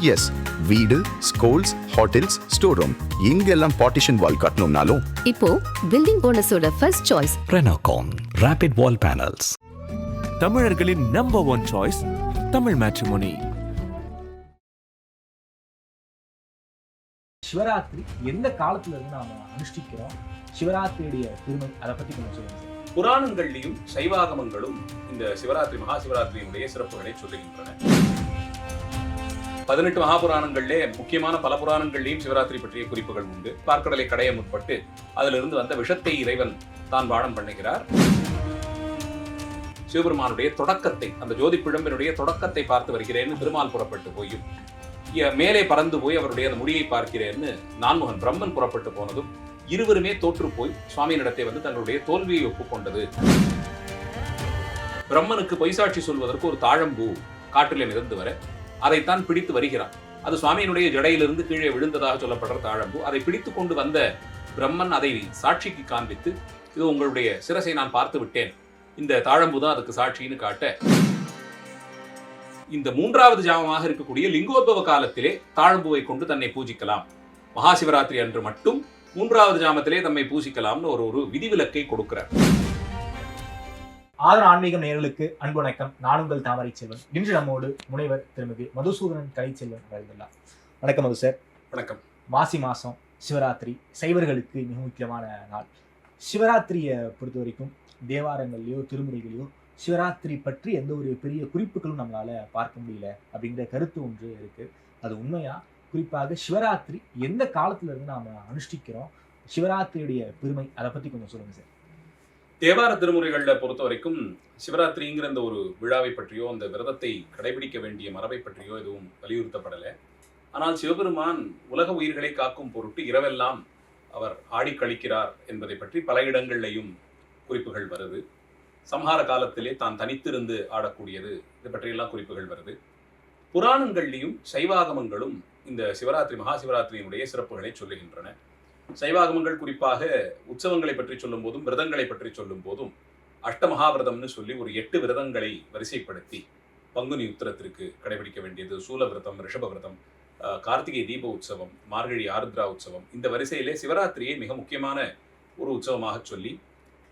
S வீடு schools hotels store room இங்கெல்லாம் partition wall கட்டணும்னாலும். இப்போ building போனஸோட first choice Renocon Rapid Wall Panels. தமிழர்களின் number one choice Tamil matrimony Shivaratri எந்த காலத்துல இருந்து நாம அனுஷ்டிக்கிறோம்? சிவராத்திரியுடைய பெருமை அதை பத்தி கொஞ்சம் சொல்லுங்க புராணங்கள்லையும் சைவாகமங்களும் இந்த சிவராத்திரி மகா சிவராத்திரியினுடைய சிறப்புகளை சொல்லுகின்றன. பதினெட்டு மகாபுராணங்கள்லே முக்கியமான பல புராணங்கள்லையும் சிவராத்திரி பற்றிய குறிப்புகள் உண்டு. பார்க்கடலை கடைய முற்பட்டு அதிலிருந்து வந்த விஷத்தை இறைவன் தான் பாடம் பண்ணுகிறார். சிவபெருமானுடைய தொடக்கத்தை அந்த ஜோதி பிழம்பினுடைய தொடக்கத்தை பார்த்து வருகிறேன்னு திருமால் புறப்பட்டு போயும். மேலே பறந்து போய் அவருடைய அந்த முடியை பார்க்கிறேன்னு நான்முகன் பிரம்மன் புறப்பட்டு போனதும் இருவருமே தோற்று போய் சுவாமியினிடத்தை வந்து தங்களுடைய தோல்வியை ஒப்புக்கொண்டது. பிரம்மனுக்கு பொய்சாட்சி சொல்வதற்கு ஒரு தாழம்பூ காட்டிலே மிதந்து வர அதைத்தான் பிடித்து வருகிறான். அது சுவாமியினுடைய ஜடையிலிருந்து கீழே விழுந்ததாக சொல்லப்படுற தாழம்பூ. அதை பிடித்து கொண்டு வந்த பிரம்மன் அதை சாட்சிக்கு காண்பித்து இது உங்களுடைய சிரசை நான் பார்த்து விட்டேன். இந்த தாழம்பு தான் அதுக்கு சாட்சின்னு காட்ட. இந்த மூன்றாவது ஜாமமாக இருக்கக்கூடிய லிங்கோத்பவ காலத்திலே தாழம்புவை கொண்டு தன்னை பூஜிக்கலாம். மகா சிவராத்திரி அன்று மட்டும் மூன்றாவது ஜாமத்திலே தம்மை பூசிக்கலாம்னு ஒரு ஒரு விதிவிலக்கை கொடுக்கிறார். ஆதர ஆன்மீகம் நேயர்களுக்கு அன்பு வணக்கம். நான் உங்கள் தாமரை செல்வன். இன்று நம்மோடு முனைவர் திருமிகு மதுசூதனன் கலைச்செல்வன் வருகிறார் வணக்கம் மது சார் வணக்கம். மாசி மாசம் சிவராத்திரி சைவர்களுக்கு மிக முக்கியமான நாள். சிவராத்திரியை பொறுத்த வரைக்கும் தேவாரங்கள்லயோ திருமுறைகளையோ சிவராத்திரி பற்றி எந்த ஒரு பெரிய குறிப்புகளும் நம்மளால பார்க்க முடியல அப்படிங்கிற கருத்து ஒன்று இருக்கு. அது உண்மையா? குறிப்பாக சிவராத்திரி எந்த காலத்துல இருந்து நாம அனுஷ்டிக்கிறோம்? சிவராத்திரியுடைய பெருமை அதை பத்தி கொஞ்சம் சொல்லுங்க சார் தேவார திருமுறைகளில் பொறுத்த வரைக்கும் சிவராத்திரிங்கிற இந்த ஒரு விழாவை பற்றியோ அந்த விரதத்தை கடைபிடிக்க வேண்டிய மரபை பற்றியோ எதுவும் வலியுறுத்தப்படலை. ஆனால் சிவபெருமான் உலக உயிர்களை காக்கும் பொருட்டு இரவெல்லாம் அவர் ஆடிக்கழிக்கிறார் என்பதை பற்றி பல இடங்கள்லையும் குறிப்புகள் வருது. சம்ஹார காலத்திலே தான் தனித்திருந்து ஆடக்கூடியது இது பற்றியெல்லாம் குறிப்புகள் வருது. புராணங்கள்லையும் சைவாகமங்களும் இந்த சிவராத்திரி மகா சிவராத்திரியினுடைய சிறப்புகளை சொல்லுகின்றன. சைவாகமங்கள் குறிப்பாக உற்சவங்களை பற்றி சொல்லும் போதும் விரதங்களை பற்றி சொல்லும் போதும் அஷ்டமகாவிரதம்னு சொல்லி ஒரு எட்டு விரதங்களை வரிசைப்படுத்தி பங்குனி உத்திரத்திற்கு கடைபிடிக்க வேண்டியது சூல விரதம் ரிஷப விரதம் அஹ், கார்த்திகை தீப உற்சவம் மார்கழி ஆருத்ரா உற்சவம் இந்த வரிசையிலே சிவராத்திரியை மிக முக்கியமான ஒரு உற்சவமாக சொல்லி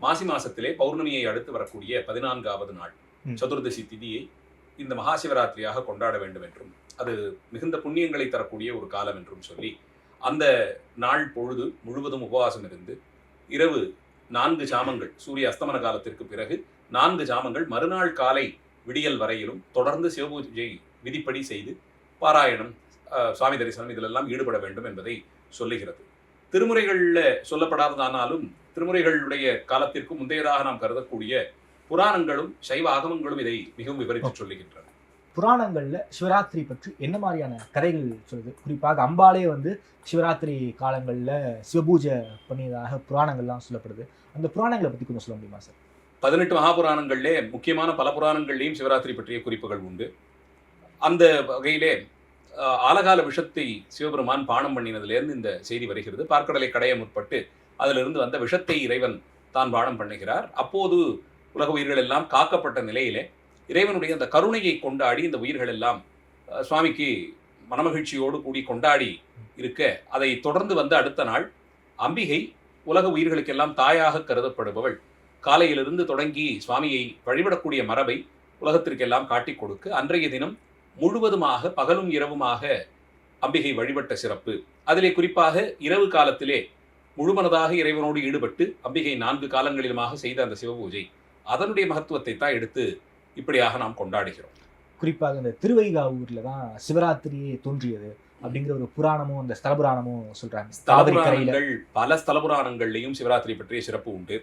மாசி மாசத்திலே பௌர்ணமியை அடுத்து வரக்கூடிய பதினான்காவது நாள். சதுர்தசி திதியை இந்த மகா சிவராத்திரியாக கொண்டாட வேண்டும் என்றும் அது மிகுந்த புண்ணியங்களை தரக்கூடிய ஒரு காலம் என்றும் சொல்லி அந்த நாள் பொழுது முழுவதும் உபவாசம் இருந்து இரவு நான்கு ஜாமங்கள் சூரிய அஸ்தமன காலத்திற்கு பிறகு நான்கு ஜாமங்கள் மறுநாள் காலை விடியல் வரையிலும் தொடர்ந்து சிவபூஜை விதிப்படி செய்து பாராயணம் சுவாமி தரிசனம் இதிலெல்லாம் ஈடுபட வேண்டும் என்பதை சொல்லுகிறது. திருமுறைகளில் சொல்லப்படாததானாலும் திருமுறைகளுடைய காலத்திற்கு முந்தையதாக நாம் கருதக்கூடிய புராணங்களும் சைவ ஆகமங்களும் இதை மிகவும் விவரித்து சொல்லுகின்றன. புராணங்களில் சிவராத்திரி பற்றி என்ன மாதிரியான கதைகள் சொல்லுது குறிப்பாக அம்பாலே வந்து சிவராத்திரி காலங்களில் சிவபூஜை பண்ணியதாக புராணங்கள்லாம் சொல்லப்படுது. அந்த புராணங்களை பற்றி கொஞ்சம் சொல்ல முடியுமா சார்? பதினெட்டு மகாபுராணங்களிலே முக்கியமான பல புராணங்கள்லேயும் சிவராத்திரி பற்றிய குறிப்புகள் உண்டு. அந்த வகையிலே ஆலகால விஷத்தை சிவபெருமான் பானம் பண்ணினதுலேருந்து இந்த செய்தி வருகிறது. பார்க்கடலை கடைய முற்பட்டு அதிலிருந்து வந்த விஷத்தை இறைவன் தான் பானம் பண்ணுகிறார். அப்போது உலக உயிர்கள் எல்லாம் காக்கப்பட்ட நிலையிலே இறைவனுடைய அந்த கருணையை கொண்டாடி இந்த உயிர்கள் எல்லாம் சுவாமிக்கு மனமகிழ்ச்சியோடு கூடி கொண்டாடி இருக்க அதை தொடர்ந்து வந்த அடுத்த நாள் அம்பிகை உலக உயிர்களுக்கெல்லாம் தாயாக கருதப்படுபவள். காலையிலிருந்து தொடங்கி சுவாமியை வழிபடக்கூடிய மரபை உலகத்திற்கெல்லாம் காட்டிக் கொடுக்க அன்றைய தினம் முழுவதுமாக பகலும் இரவுமாக அம்பிகை வழிபட்ட சிறப்பு. அதிலே குறிப்பாக இரவு காலத்திலே முழுமனதாக இறைவனோடு ஈடுபட்டு அம்பிகை நான்கு காலங்களிலுமாக செய்த அந்த சிவபூஜை அதனுடைய மகத்துவத்தை தான் எடுத்து இப்படியாக நாம் கொண்டாடுகிறோம். குறிப்பாக இந்த திருவைகாவூர்ல தான் சிவராத்திரியே தோன்றியது அப்படிங்கிற ஒரு புராணமும் அந்த ஸ்தல புராணமும் சொல்றாங்க ஸ்தலபுராணங்கள் பல ஸ்தலபுராணங்கள்லையும் சிவராத்திரி பற்றிய சிறப்பு உண்டு.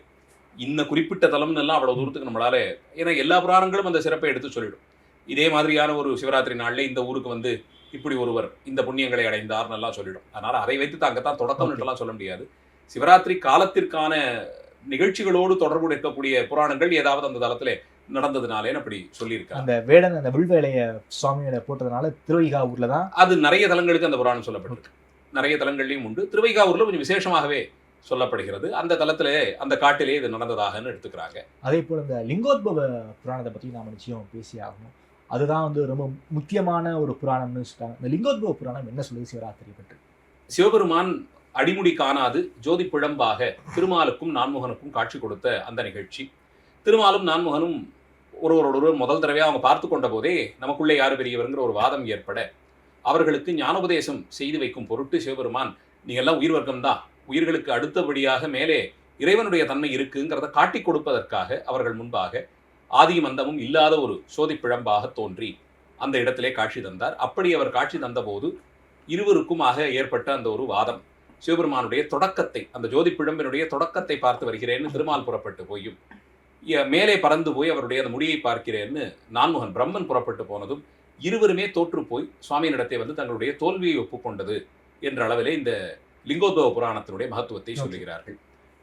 இன்ன குறிப்பிட்ட தலம்னு எல்லாம் அவ்வளவு தூரத்துக்கு நம்மளால ஏன்னா எல்லா புராணங்களும் அந்த சிறப்பை எடுத்து சொல்லிடும். இதே மாதிரியான ஒரு சிவராத்திரி நாள்ல இந்த ஊருக்கு வந்து இப்படி ஒருவர் இந்த புண்ணியங்களை அடைந்தார்னு எல்லாம் சொல்லிடும். அதனால அதை வைத்து அங்கத்தான் தொடக்கம்னு எல்லாம் சொல்ல முடியாது. சிவராத்திரி காலத்திற்கான நிகழ்ச்சிகளோடு தொடர்பு இருக்கக்கூடிய புராணங்கள் ஏதாவது அந்த தளத்திலே நடந்ததுனாலே அப்படி சொல்லியிருக்காங்க அந்த வேடன் அந்த வில்வேலைய சுவாமியோட போட்டதுனால திருவைகாவூர்ல தான் அது நிறைய தலங்களுக்கு அந்த புராணம் சொல்லப்பட்டிருக்கு. நிறைய தலங்கள்லையும் உண்டு. திருவைகாவூர்ல கொஞ்சம் விசேஷமாகவே சொல்லப்படுகிறது. அந்த தலத்திலே அந்த காட்டிலே இது நடந்ததாகன்னு எடுத்துக்கிறாங்க. அதே போல இந்த லிங்கோத்பவ புராணத்தை பத்தி நாம நிச்சயம் பேசி ஆகணும். அதுதான் வந்து ரொம்ப முக்கியமான ஒரு புராணம்னு சொல்றாங்க. இந்த லிங்கோத்பவ புராணம் என்ன சொல்லுது சிவராத்திரி பற்றி? சிவபெருமான் அடிமுடி காணாது ஜோதி பிழம்பாக திருமாலுக்கும் நான்முகனுக்கும் காட்சி கொடுத்த அந்த நிகழ்ச்சி. திருமாலும் நான்முகனும் ஒருவரோடொருவர் முதல் தடவையாக அவங்க பார்த்து கொண்ட போதே நமக்குள்ளே யார் பெரியவருங்கிற ஒரு வாதம் ஏற்பட அவர்களுக்கு ஞானோபதேசம் செய்து வைக்கும் பொருட்டு சிவபெருமான் நீங்க எல்லாம் உயிர் வர்க்கம் தான் உயிர்களுக்கு அடுத்தபடியாக மேலே இறைவனுடைய தன்மை இருக்குங்கிறத காட்டிக் கொடுப்பதற்காக அவர்கள் முன்பாக ஆதி மந்தமும் இல்லாத ஒரு சோதிப்பிழம்பாக தோன்றி அந்த இடத்திலே காட்சி தந்தார். அப்படி அவர் காட்சி தந்தபோது இருவருக்குமாக ஏற்பட்ட அந்த ஒரு வாதம். சிவபெருமானுடைய தொடக்கத்தை அந்த ஜோதி பிழம்பினுடைய தொடக்கத்தை பார்த்து வருகிறேன்னு திருமால் புறப்பட்டு போயும். மேலே பறந்து போய் அவருடைய அந்த முடியை பார்க்கிறேன்னு நான்முகன் பிரம்மன் புறப்பட்டு போனதும் இருவருமே தோற்று போய் சுவாமியினிடத்தை வந்து தங்களுடைய தோல்வியை ஒப்புக்கொண்டது என்ற அளவிலே இந்த லிங்கோத்பவ புராணத்தினுடைய மகத்துவத்தை. சொல்லுகிறார்கள்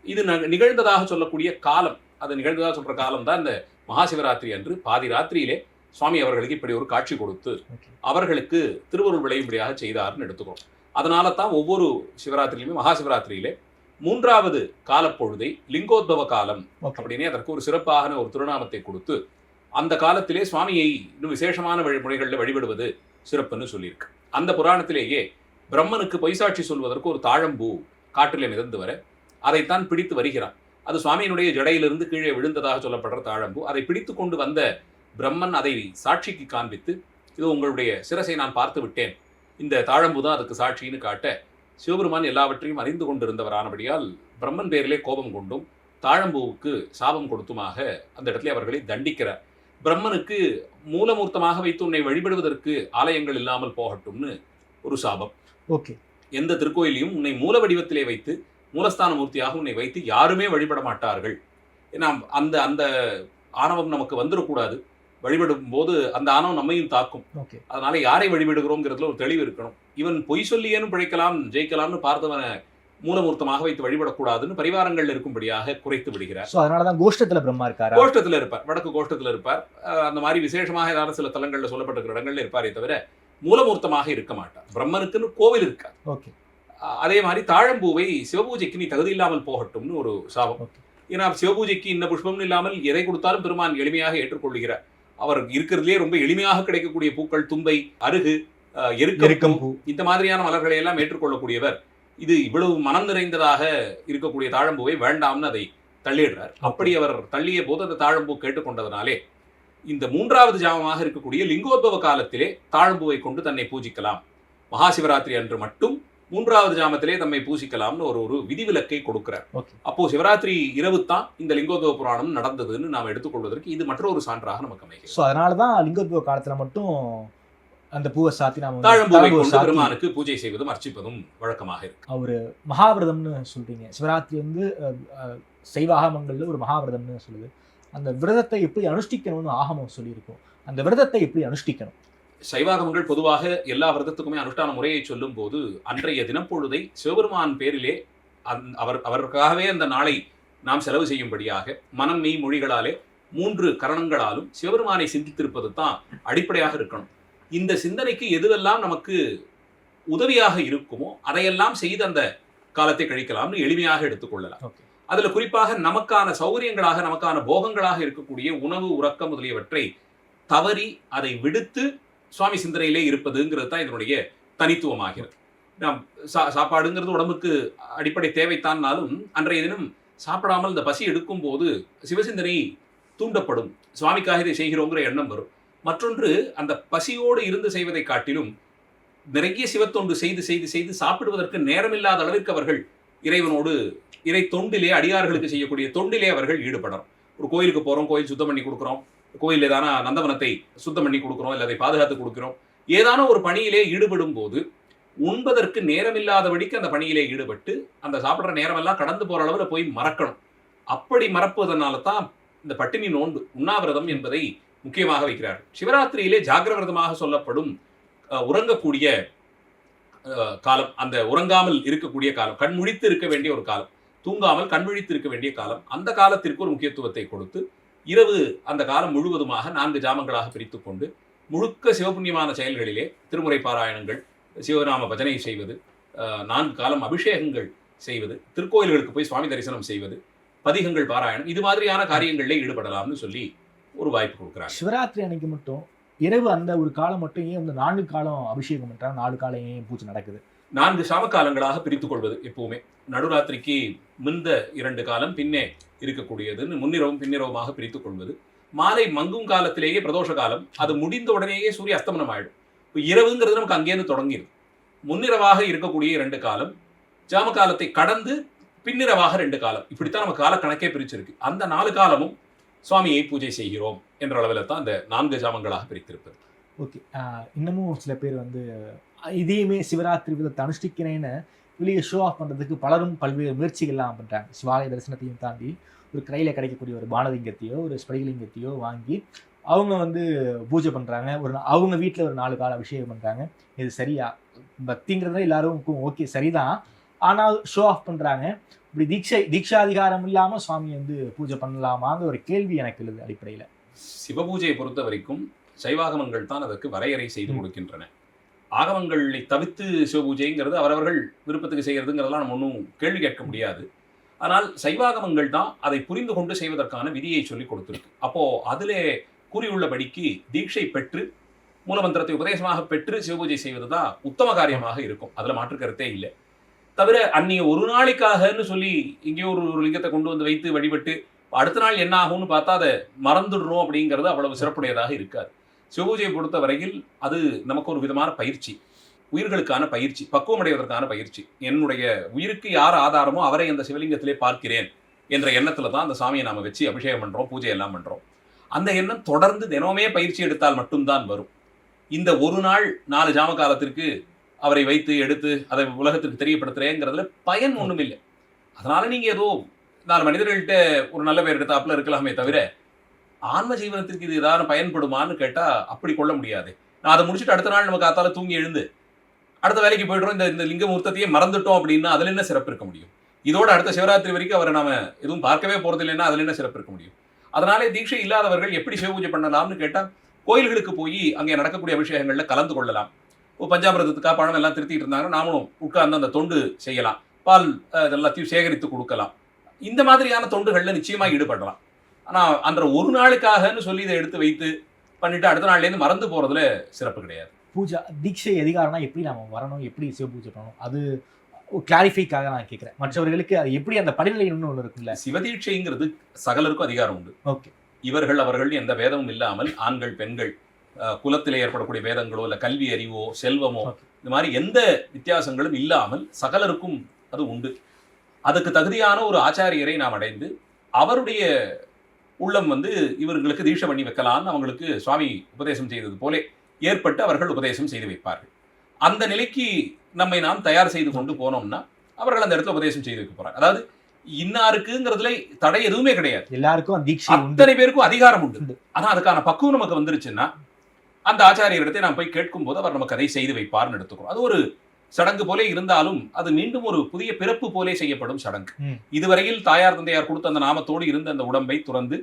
இது ந- நிகழ்ந்ததாக சொல்லக்கூடிய காலம் அது நிகழ்ந்ததாக சொல்ற காலம் தான் இந்த மகாசிவராத்திரி அன்று பாதி ராத்திரியிலே சுவாமி அவர்களுக்கு இப்படி ஒரு காட்சி கொடுத்து. அவர்களுக்கு திருவருள் விளையும்படியாக செய்தார்னு எடுத்துக்கிறோம் அதனால தான் ஒவ்வொரு சிவராத்திரியிலுமே மகா சிவராத்திரியிலே மூன்றாவது காலப்பொழுதை லிங்கோத்பவ காலம் அப்படின்னே அதற்கு ஒரு சிறப்பான ஒரு திருநாமத்தை கொடுத்து அந்த காலத்திலே சுவாமியை இன்னும் விசேஷமான வழிமுறைகளில் வழிபடுவது சிறப்புன்னு சொல்லியிருக்கு. அந்த புராணத்திலேயே பிரம்மனுக்கு பொய்சாட்சி சொல்வதற்கு ஒரு தாழம்பூ காட்டிலே மிதந்து வர அதைத்தான் பிடித்து வருகிறான். அது சுவாமியினுடைய ஜடையிலிருந்து கீழே விழுந்ததாக சொல்லப்படுற தாழம்பூ. அதை பிடித்து கொண்டு வந்த பிரம்மன் அதை சாட்சிக்கு காண்பித்து இது உங்களுடைய சிரசை நான் பார்த்து விட்டேன். இந்த தாழம்பூ தான் அதுக்கு சாட்சின்னு காட்ட சிவபெருமான் எல்லாவற்றையும் அறிந்து கொண்டிருந்தவரானபடியால் பிரம்மன் பேரிலே கோபம் கொண்டும் தாழம்பூவுக்கு சாபம் கொடுத்துமாக அந்த இடத்துல அவர்களை தண்டிக்கிறார். பிரம்மனுக்கு மூலமூர்த்தமாக வைத்து உன்னை வழிபடுவதற்கு ஆலயங்கள் இல்லாமல் போகட்டும்னு ஒரு சாபம். ஓகே. எந்த திருக்கோயிலையும் உன்னை மூல வடிவத்திலே வைத்து மூலஸ்தான மூர்த்தியாக உன்னை வைத்து யாருமே வழிபட மாட்டார்கள். ஏன்னா அந்த அந்த ஆணவம் நமக்கு வந்துடக்கூடாது. வழிபடும் போது அந்த ஆணவம் நம்மையும் தாக்கும். அதனால யாரை வழிபடுகிறோங்கிறதுல ஒரு தெளிவு இருக்கணும். இவன் பொய் சொல்லியேனும் பிழைக்கலாம் ஜெயிக்கலாம்னு பார்த்தவனை மூலமூர்த்தமாக வைத்து வழிபடக்கூடாதுன்னு பரிவாரங்கள் இருக்கும்படியாக குறைத்து விடுகிறார். அதனாலதான் கோஷ்டத்துல பிரம்மா இருக்காரா? கோஷ்டத்துல இருப்பார். வடக்கு கோஷ்டத்துல இருப்பார். அந்த மாதிரி விசேஷமாக ஏதாவது சில தலங்கள்ல சொல்லப்பட்டிருக்கிற இடங்கள்ல இருப்பாரே தவிர மூலமூர்த்தமாக இருக்க மாட்டார். பிரம்மனுக்குன்னு கோவில் இருக்கார் ஓகே. அதே மாதிரி தாழம்பூவை சிவபூஜைக்கு நீ தகுதி இல்லாமல் போகட்டும்னு ஒரு சாபம். ஏன்னா சிவபூஜைக்கு இந்த புஷ்பம்னு இல்லாமல் எதை கொடுத்தாலும் பெருமான் எளிமையாக ஏற்றுக்கொள்கிறார் அவர் இருக்கிறதுலே ரொம்ப எளிமையாக கிடைக்கக்கூடிய பூக்கள் தும்பை அருகு எருக்கம் இந்த மாதிரியான மலர்களை எல்லாம் ஏற்றுக்கொள்ளக்கூடியவர். இது இவ்வளவு மனம் நிறைந்ததாக இருக்கக்கூடிய தாழம்பூவை வேண்டாம்னு அதை தள்ளிடுறார். அப்படி அவர் தள்ளிய போது அந்த தாழம்பூ கேட்டுக்கொண்டதனாலே இந்த மூன்றாவது ஜாமமாக இருக்கக்கூடிய லிங்கோத்பவ காலத்திலே தாழம்பூவை கொண்டு தன்னை பூஜிக்கலாம். மகாசிவராத்திரி அன்று மட்டும் மூன்றாவது ஜாமத்திலே தம்மை பூசிக்கலாம்னு ஒரு ஒரு விதிவிலக்கை கொடுக்கிறார். அப்போ சிவராத்திரி இரவு தான் இந்த லிங்கோத்பவ புராணம் நடந்ததுன்னு நாம் எடுத்துக்கொள்வதற்கு இது மற்றொரு சான்றாக நமக்கு அமைகிறது. ஸோ அதனாலதான் லிங்கோத்பவ காலத்துல மட்டும் அந்த பூவை சாத்தி நாம தாழம்பூவை கொண்டு பெருமானுக்கு பூஜை செய்வதும் அர்ச்சிப்பதும் வழக்கமாக இருக்கு. அவரு மகாவிரதம்னு சொல்றீங்க. சிவராத்திரி வந்து சைவாகமங்கள்ல ஒரு மகாவிரதம்னு சொல்லுது. அந்த விரதத்தை எப்படி அனுஷ்டிக்கணும்னு ஆகமம் சொல்லியிருக்கும். அந்த விரதத்தை எப்படி அனுஷ்டிக்கணும்? சைவாகமங்கள் பொதுவாக எல்லா விரதத்துக்குமே அனுஷ்டான முறையை சொல்லும் போது அன்றைய தினப்பொழுதை சிவபெருமான் பேரிலே அந்- அவர் அவருக்காகவே அந்த நாளை நாம் செலவு செய்யும்படியாக மனம் மெய் மொழிகளாலே மூன்று கரணங்களாலும் சிவபெருமானை சிந்தித்திருப்பது தான் அடிப்படையாக இருக்கணும். இந்த சிந்தனைக்கு எதுவெல்லாம் நமக்கு உதவியாக இருக்குமோ அதையெல்லாம் செய்து அந்த காலத்தை கழிக்கலாம்னு எளிமையாக எடுத்துக்கொள்ளலாம் அதுல குறிப்பாக நமக்கான சௌகரியங்களாக நமக்கான போகங்களாக இருக்கக்கூடிய உணவு உறக்கம் முதலியவற்றை தவறி அதை விடுத்து சுவாமி சிந்தனையிலே இருப்பதுங்கிறது தான் இதனுடைய தனித்துவமாகிறது. நாம் சா சாப்பாடுங்கிறது உடம்புக்கு அடிப்படை தேவைத்தான்னாலும் அன்றைய தினம் சாப்பிடாமல் இந்த பசி எடுக்கும் போது சிவசிந்தனை தூண்டப்படும். சுவாமிக்காக இதை செய்கிறோங்கிற எண்ணம் வரும். மற்றொன்று அந்த பசியோடு இருந்து செய்வதை காட்டிலும் நிறைய சிவத்தொண்டு செய்து செய்து செய்து சாப்பிடுவதற்கு நேரமில்லாத அளவிற்கு அவர்கள் இறைவனோடு இறை தொண்டிலே அடியார்களுக்கு செய்யக்கூடிய தொண்டிலே அவர்கள் ஈடுபடணும். ஒரு கோயிலுக்கு போகிறோம் கோயில் சுத்தம் பண்ணி கொடுக்குறோம். கோயில் ஏதான நந்தவனத்தை சுத்தம் பண்ணி கொடுக்குறோம் இல்லை அதை பாதுகாத்து கொடுக்குறோம். ஏதான ஒரு பணியிலே ஈடுபடும் போது உண்பதற்கு நேரமில்லாதபடிக்கு அந்த பணியிலே ஈடுபட்டு அந்த சாப்பிட்ற நேரமெல்லாம் கடந்து போகிற அளவில் போய் மறக்கணும். அப்படி மறப்பதனால தான் இந்த பட்டினி நோன்பு உண்ணாவிரதம் என்பதை முக்கியமாக வைக்கிறார். சிவராத்திரியிலே ஜாகிரவிரதமாக சொல்லப்படும் உறங்கக்கூடிய காலம் அந்த உறங்காமல் இருக்கக்கூடிய காலம் கண் முழித்து இருக்க வேண்டிய ஒரு காலம் தூங்காமல் கண் விழித்து இருக்க வேண்டிய காலம் அந்த காலத்திற்கு ஒரு முக்கியத்துவத்தை கொடுத்து இரவு அந்த காலம் முழுவதுமாக நான்கு ஜாமங்களாக பிரித்து கொண்டு முழுக்க சிவபுண்ணியமான செயல்களிலே திருமுறை பாராயணங்கள் சிவநாம பஜனை செய்வது நான்கு காலம் அபிஷேகங்கள் செய்வது திருக்கோயில்களுக்கு போய் சுவாமி தரிசனம் செய்வது பதிகங்கள் பாராயணம் இது மாதிரியான காரியங்களிலே ஈடுபடலாம்னு சொல்லி ஒரு வாய்ப்பு கொடுக்குறாங்க. சிவராத்திரி அன்னைக்கு மட்டும் இரவு அந்த ஒரு காலம் மட்டும் ஏன் வந்து நான்கு காலம் அபிஷேகம் பண்ணுறாங்க நாலு காலம் ஏன் பூஜை நடக்குது? நான்கு சாமக்காலங்களாக பிரித்துக் கொள்வது எப்பவுமே. நடுராத்திரிக்கு முந்த இரண்டு காலம் பின்னே இருக்கக்கூடியதுன்னு முன்னிரவும் பின்னிரவுமாக பிரித்துக் கொள்வது மாலை மங்கும் காலத்திலேயே பிரதோஷ காலம் அது முடிந்த உடனேயே சூரிய அஸ்தமனம் ஆயிடும். இப்போ இரவுங்கிறது நமக்கு அங்கேருந்து தொடங்கிடும் முன்னிரவாக இருக்கக்கூடிய இரண்டு காலம் ஜாம காலத்தை கடந்து பின்னிரவாக ரெண்டு காலம். இப்படித்தான் நம்ம கால கணக்கே பிரிச்சிருக்கு. அந்த நாலு காலமும் சுவாமியை பூஜை செய்கிறோம் என்ற அளவில் தான் அந்த நான்கு ஜாமங்களாக பிரித்திருப்பது. ஓகே. இன்னமும் சில பேர் வந்து இதையுமே சிவராத்திரி விதத்தை அனுஷ்டிக்கிறேன்னு வெளியே ஷோ ஆஃப் பண்ணுறதுக்கு பலரும் பல்வேறு முயற்சிகள்லாம் பண்ணுறாங்க சிவாலய தரிசனத்தையும் தாண்டி ஒரு கையில் கிடைக்கக்கூடிய ஒரு பானலிங்கத்தையோ ஒரு ஸ்படிகலிங்கத்தையோ வாங்கி அவங்க வந்து பூஜை பண்ணுறாங்க ஒரு அவங்க வீட்டில் ஒரு நாலு கால அபிஷேகம் பண்ணுறாங்க இது சரியா? பக்திங்கிறத எல்லாரும் ஓகே சரிதான். ஆனால் ஷோ ஆஃப் பண்ணுறாங்க இப்படி தீட்சை தீட்சாதிகாரம் இல்லாமல் சுவாமி வந்து பூஜை பண்ணலாமாங்கிற ஒரு கேள்வி எனக்கு எழுது அடிப்படையில். சிவபூஜையை பொறுத்த வரைக்கும் சைவாகமங்கள் தான் அதற்கு வரையறை செய்து. கொடுக்கின்றன. ஆகமங்களை தவிர்த்து சிவபூஜைங்கிறது அவரவர்கள் விருப்பத்துக்கு செய்கிறதுங்கிறதெல்லாம் நம்ம ஒன்றும் கேள்வி கேட்க முடியாது. ஆனால் சைவாகமங்கள் தான் அதை புரிந்து கொண்டு செய்வதற்கான விதியை சொல்லி கொடுத்துருக்கு. அப்போது அதிலே கூறியுள்ளபடிக்கு தீட்சை பெற்று மூலமந்திரத்தை உபதேசமாக பெற்று சிவபூஜை செய்வது தான் உத்தம காரியமாக இருக்கும். அதில் மாற்று கருத்தே இல்லை. தவிர அன்னிய ஒரு நாளைக்காகன்னு சொல்லி எங்கேயோ ஒரு ஒரு லிங்கத்தை கொண்டு வந்து வைத்து வழிபட்டு அடுத்த நாள் என்ன ஆகும்னு பார்த்தா அதை மறந்துடுறோம் அப்படிங்கிறது அவ்வளவு சிறப்புடையதாக இருக்காது. சிவபூஜையை பொறுத்த வரையில் அது நமக்கு ஒரு விதமான பயிற்சி. உயிர்களுக்கான பயிற்சி பக்குவம் அடைவதற்கான பயிற்சி. என்னுடைய உயிருக்கு யார் ஆதாரமோ அவரை அந்த சிவலிங்கத்திலே பார்க்கிறேன் என்ற எண்ணத்தில் தான் அந்த சாமியை நாம் வச்சு அபிஷேகம் பண்ணுறோம் பூஜை எல்லாம் பண்ணுறோம் அந்த எண்ணம் தொடர்ந்து தினமே பயிற்சி எடுத்தால் மட்டும்தான் வரும். இந்த ஒரு நாள் நாலு ஜாம காலத்திற்கு அவரை வைத்து எடுத்து அதை உலகத்திற்கு தெரியப்படுத்துறேங்கிறதுல பயன் ஒன்றும் இல்லை அதனால நீங்கள் ஏதோ நாலு மனிதர்கள்ட்ட ஒரு நல்ல பேர் எடுத்தாப்புல இருக்கலாமே தவிர ஆன்ம ஜீவனத்திற்கு இது ஏதாவது பயன்படுமான்னு கேட்டால் அப்படி கொள்ள முடியாது. நான் அதை முடிச்சுட்டு அடுத்த நாள் நம்ம காத்தால தூங்கி எழுந்து அடுத்த வேலைக்கு போயிடுறோம். இந்த இந்த லிங்கமூர்த்தத்தையே மறந்துட்டோம் அப்படின்னா அதுல என்ன சிறப்பு இருக்க முடியும்? இதோட அடுத்த சிவராத்திரி வரைக்கும் அவரை நாம எதுவும் பார்க்கவே போறது இல்லைன்னா அதுல என்ன சிறப்பு இருக்க முடியும்? அதனாலே தீட்சை இல்லாதவர்கள் எப்படி சிவபூஜை பண்ணலாம்னு கேட்டால் கோயில்களுக்கு போய் அங்கே நடக்கக்கூடிய அபிஷேகங்களில் கலந்து கொள்ளலாம். இப்போ பஞ்சாமிரதத்துக்கா பழம் எல்லாம் திருத்திட்டு இருந்தாங்க நாமளும் உட்கார்ந்து அந்த தொண்டு செய்யலாம். பால் இதெல்லாத்தையும் எல்லாத்தையும் சேகரித்து கொடுக்கலாம். இந்த மாதிரியான தொண்டுகளில் நிச்சயமா ஈடுபடலாம். ஆனா அந்த ஒரு நாளுக்காகன்னு சொல்லி இதை எடுத்து வைத்து பண்ணிட்டு அடுத்த நாள்ல இருந்து மறந்து போறதுல சிறப்பு கிடையாது. பூஜா தீட்சை அதிகாரம்னா எப்படி நாம வரணும்? எப்படி சிவ பூஜை பண்ணணும்? அது கிளாரிஃபைக்காக நான் கேட்குறேன். மற்றவர்களுக்கு அது எப்படி அந்த படிநிலைன்னு ஒன்று இருக்குல்ல சிவதீட்சைங்கிறது சகலருக்கும் அதிகாரம் உண்டு. ஓகே. இவர்கள் அவர்கள் எந்த பேதமும் இல்லாமல் ஆண்கள் பெண்கள் குலத்திலே ஏற்படக்கூடிய பேதங்களோ இல்ல கல்வி அறிவோ செல்வமோ. இந்த மாதிரி எந்த வித்தியாசங்களும் இல்லாமல் சகலருக்கும் அது உண்டு. அதுக்கு தகுதியான ஒரு ஆச்சாரியரை நாம் அடைந்து அவருடைய உள்ளம் வந்து இவர்களுக்கு தீட்சை பண்ணி வைக்கலாம்னு அவங்களுக்கு சுவாமி உபதேசம் செய்தது போலே ஏற்பட்டு அவர்கள் உபதேசம் செய்து வைப்பார்கள். அந்த நிலைக்கு நம்மை நாம் தயார் செய்து கொண்டு போனோம்னா அவர்கள் அந்த இடத்துல உபதேசம் செய்து வைக்க போறாங்க. அதாவது இன்னாருக்குங்கிறதுல தடை எதுவுமே கிடையாது. எல்லாருக்கும் அத்தனை பேருக்கும் அதிகாரம் உண்டு. உண்டு. ஆனா அதுக்கான பக்குவம் நமக்கு வந்துருச்சுன்னா அந்த ஆச்சாரியரிடத்தை நாம் போய் கேட்கும் போது அவர் நமக்கு அதை செய்து வைப்பார்னு எடுத்துக்கிறோம். அது ஒரு சடங்கு போலே இருந்தாலும் அது மீண்டும் ஒரு புதிய பிறப்பு போலே செய்யப்படும் சடங்கு. இதுவரையில் தாயார் தந்தையார் கொடுத்த அந்த நாமத்தோடு இருந்த அந்த உடம்பை துறந்து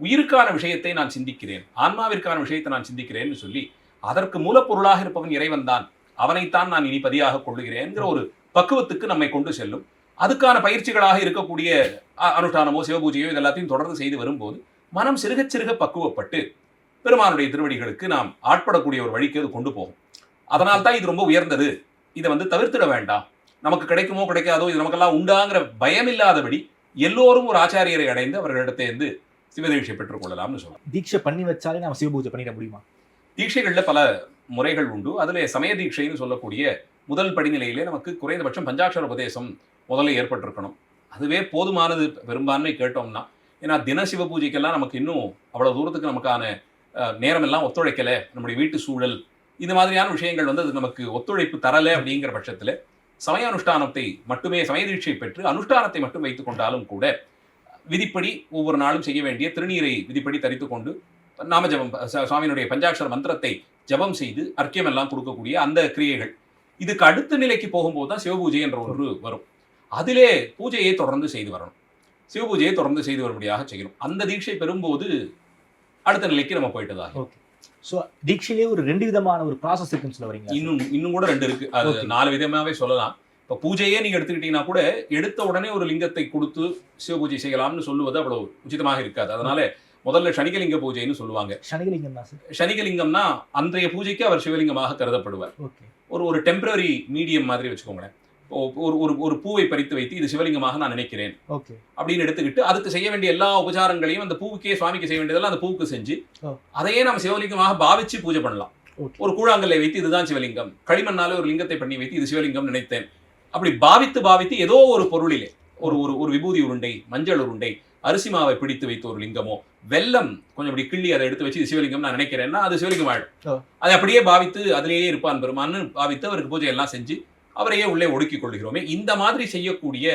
உயிருக்கான விஷயத்தை நான் சிந்திக்கிறேன் ஆன்மாவிற்கான விஷயத்தை நான் சிந்திக்கிறேன்னு சொல்லி அதற்கு மூலப்பொருளாக இருப்பவன் இறைவன் தான். அவனைத்தான் நான் இனி பதியாக கொள்ளுகிறேன்ங்கிற ஒரு பக்குவத்துக்கு நம்மை கொண்டு செல்லும். அதுக்கான பயிற்சிகளாக இருக்கக்கூடிய அனுஷ்டானமோ சிவபூஜையோ இது எல்லாத்தையும் தொடர்ந்து செய்து வரும்போது மனம் சிறுக சிறுக பக்குவப்பட்டு பெருமானுடைய திருவடிகளுக்கு நாம் ஆட்படக்கூடிய ஒரு வழிக்கு அது கொண்டு போகும். அதனால் தான் இது ரொம்ப உயர்ந்தது. இதை வந்து தவிர்த்திட வேண்டாம். நமக்கு கிடைக்குமோ கிடைக்காதோ இது நமக்கெல்லாம் உண்டாங்கிற பயம் இல்லாதபடி எல்லோரும் ஒரு ஆச்சாரியரை அடைந்து அவர்களிடத்திலிருந்து சிவதீட்சை பெற்றுக் கொள்ளலாம்னு சொல்லலாம். தீட்சை பண்ணி வச்சாலே நம்ம சிவ பூஜை பண்ணிட முடியுமா? தீட்சைகளில் பல முறைகள் உண்டு. அதில் சமய தீட்சைன்னு சொல்லக்கூடிய முதல் படிநிலையிலே நமக்கு குறைந்தபட்சம் பஞ்சாட்சர உபதேசம் முதல்ல ஏற்பட்டிருக்கணும். அதுவே போதுமானது பெரும்பான்மை கேட்டோம்னா ஏன்னா தின சிவ பூஜைக்கெல்லாம் நமக்கு இன்னும் அவ்வளவு தூரத்துக்கு நமக்கான அஹ், நேரம் எல்லாம் ஒத்துழைக்கல. நம்முடைய வீட்டு சூழல் இந்த மாதிரியான விஷயங்கள் வந்து அது நமக்கு ஒத்துழைப்பு தரல அப்படிங்கிற பட்சத்தில் சமய அனுஷ்டானத்தை மட்டுமே சமய தீட்சை பெற்று அனுஷ்டானத்தை மட்டும் வைத்துக் கொண்டாலும் கூட விதிப்படி ஒவ்வொரு நாளும் செய்ய வேண்டிய திருநீரை விதிப்படி தரித்து கொண்டு நாம ஜபம் சுவாமியினுடைய பஞ்சாட்சர மந்திரத்தை ஜபம் செய்து அர்க்கியம் எல்லாம் கொடுக்கக்கூடிய அந்த கிரியைகள். இதுக்கு அடுத்த நிலைக்கு போகும்போது தான் சிவபூஜை என்ற ஒன்று வரும். அதிலே பூஜையை தொடர்ந்து செய்து வரணும். சிவபூஜையை தொடர்ந்து செய்து வரும்படியாக செய்யணும். அந்த தீட்சை பெறும்போது அடுத்த நிலைக்கு நம்ம போயிட்டதாக. ஓகே. ஸோ தீட்சையிலே ஒரு ரெண்டு விதமான ஒரு ப்ராசஸ் இருக்குன்னு சொல்ல வரீங்க இன்னும் இன்னும் கூட ரெண்டு இருக்கு. அது. நாலு விதமாவே சொல்லலாம். இப்போ பூஜையே நீங்க எடுத்துக்கிட்டீங்கன்னா கூட எடுத்த உடனே ஒரு லிங்கத்தை கொடுத்து சிவபூஜை செய்யலாம்னு சொல்லுவது அவ்வளவு உச்சிதமாக இருக்காது. அதனால முதல்ல சனிகலிங்க பூஜைன்னு சொல்லுவாங்க. சனிகலிங்கம் சனிகலிங்கம்னா அன்றைய பூஜைக்கு அவர் சிவலிங்கமாக கருதப்படுவார். ஓகே ஒரு ஒரு டெம்பரரி மீடியம் மாதிரி வச்சுக்கோங்களேன். ஒரு ஒரு ஒரு பூவை பறித்து வைத்து இது சிவலிங்கமாக நான் நினைக்கிறேன். ஓகே. அப்படின்னு எடுத்துக்கிட்டு அதுக்கு செய்ய வேண்டிய எல்லா உபச்சாரங்களையும் அந்த பூவுக்கே சுவாமிக்கு செய்ய வேண்டியதெல்லாம் அந்த பூவுக்கு செஞ்சு. அதையே நம்ம சிவலிங்கமாக பாவிச்சு பூஜை பண்ணலாம். ஒரு கூழாங்கல்லை வைத்து இதுதான் சிவலிங்கம். களிமண்ணாலே ஒரு லிங்கத்தை பண்ணி வைத்து இது சிவலிங்கம் நினைத்தேன். அப்படி பாவித்து பாவித்து ஏதோ ஒரு பொருளிலே ஒரு ஒரு ஒரு விபூதி உருண்டை மஞ்சள் உருண்டை அரிசி மாவை பிடித்து வைத்த ஒரு லிங்கமோ வெல்லம் கொஞ்சம் அப்படி கிள்ளி அதை எடுத்து வச்சு இது சிவலிங்கம் நான் நினைக்கிறேன்னா அது சிவலிங்கம். ஆயிடும். அதை அப்படியே பாவித்து அதிலேயே இருப்பான் பெருமான்னு பாவித்து அவருக்கு பூஜை எல்லாம் செஞ்சு அவரையே உள்ளே ஒடுக்கிக் கொள்கிறோமே இந்த மாதிரி செய்யக்கூடிய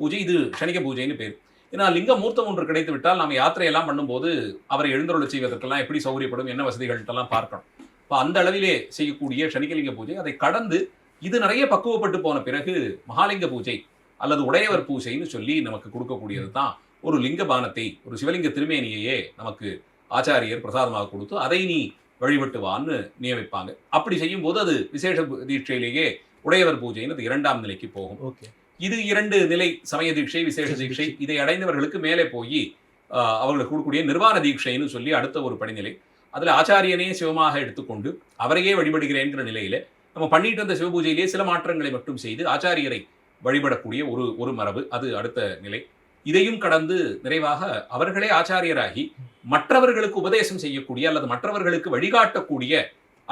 பூஜை இது சனிக பூஜைன்னு பேர். ஏன்னா லிங்க மூர்த்தம் ஒன்று கிடைத்து விட்டால் நம்ம யாத்திரையெல்லாம் பண்ணும்போது அவரை எழுந்தருளை செய்வதற்கெல்லாம் எப்படி சௌகரியப்படும் என்ன வசதிகள்ட்டெல்லாம் பார்க்கணும். இப்போ அந்த அளவிலே செய்யக்கூடிய சனிக்கலிங்க பூஜை அதை கடந்து இது நிறைய பக்குவப்பட்டு போன பிறகு மகாலிங்க பூஜை அல்லது உடையவர் பூஜைன்னு சொல்லி நமக்கு கொடுக்கக்கூடியது தான் ஒரு லிங்க பானத்தை ஒரு சிவலிங்க திருமேனியையே நமக்கு ஆச்சாரியர் பிரசாதமாக கொடுத்து அதை நீ வழிபட்டு வான்னு நியமிப்பாங்க. அப்படி செய்யும்போது அது விசேஷ தீட்சையிலேயே உடையவர் பூஜைன்னு அது இரண்டாம் நிலைக்கு போகும். ஓகே. இது இரண்டு நிலை சமய தீட்சை விசேஷ தீட்சை இதை அடைந்தவர்களுக்கு மேலே போய் அவர்களுக்கு கொடுக்கக்கூடிய நிர்வாண தீட்சைன்னு சொல்லி அடுத்த ஒரு படிநிலை. அதுல ஆச்சாரியனே சிவமாக எடுத்துக்கொண்டு அவரையே வழிபடுகிறேங்கிற நிலையில நம்ம பண்ணிட்டு வந்த சிவபூஜையிலேயே சில மாற்றங்களை மட்டும் செய்து ஆச்சாரியரை வழிபடக்கூடிய ஒரு ஒரு மரபு அது அடுத்த நிலை. இதையும் கடந்து நிறைவாக அவர்களே ஆச்சாரியராகி மற்றவர்களுக்கு உபதேசம் செய்யக்கூடிய அல்லது மற்றவர்களுக்கு வழிகாட்டக்கூடிய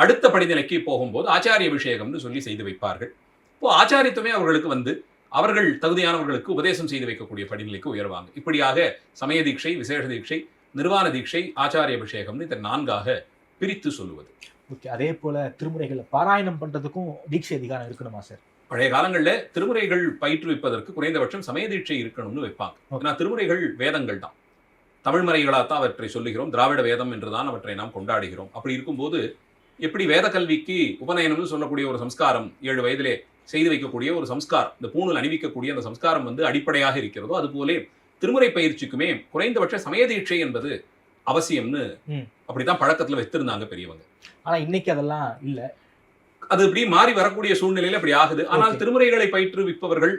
அடுத்த படிநிலைக்கு போகும்போது ஆச்சாரிய அபிஷேகம்னு சொல்லி செய்து வைப்பார்கள். இப்போ ஆச்சாரியத்துவமே அவர்களுக்கு வந்து அவர்கள் தகுதியானவர்களுக்கு உபதேசம் செய்து வைக்கக்கூடிய படிநிலைக்கு உயர்வாங்க. இப்படியாக சமய தீட்சை விசேஷ தீட்சை நிர்வாண தீட்சை ஆச்சாரிய அபிஷேகம்னு இந்த நான்காக பிரித்து சொல்லுவது. ஓகே அதே போல திருமுறைகளை பாராயணம் பண்றதுக்கும் தீட்சை அதிகாரம் இருக்கணுமா சார்? பழைய காலங்களில் திருமுறைகள் பயிற்றுவிப்பதற்கு குறைந்தபட்சம் சமய தீட்சை இருக்கணும்னு வைப்பாங்க. ஏன்னா திருமுறைகள் வேதங்கள் தான். தமிழ் மறைகளாத்தான் அவற்றை சொல்லுகிறோம். திராவிட வேதம் என்றுதான் அவற்றை நாம் கொண்டாடுகிறோம். அப்படி இருக்கும்போது எப்படி வேத கல்விக்கு உபநயனம்னு சொல்லக்கூடிய ஒரு சம்ஸ்காரம் ஏழு வயதிலே செய்து வைக்கக்கூடிய ஒரு சம்ஸ்காரம் இந்த பூணூல் அணிவிக்கக்கூடிய அந்த சம்ஸ்காரம் வந்து அடிப்படையாக இருக்கிறதோ அதுபோலே திருமுறை பயிற்சிக்குமே குறைந்தபட்ச சமய தீட்சை என்பது அவசியம்னு ம். அப்படித்தான் பழக்கத்துல வைத்திருந்தாங்க பெரியவங்க. ஆனா இன்னைக்கு அதெல்லாம் இல்ல. அது இப்படி மாறி வரக்கூடிய சூழ்நிலையில அப்படி ஆகுது. ஆனால். திருமுறைகளை பயிற்றுவிப்பவர்கள்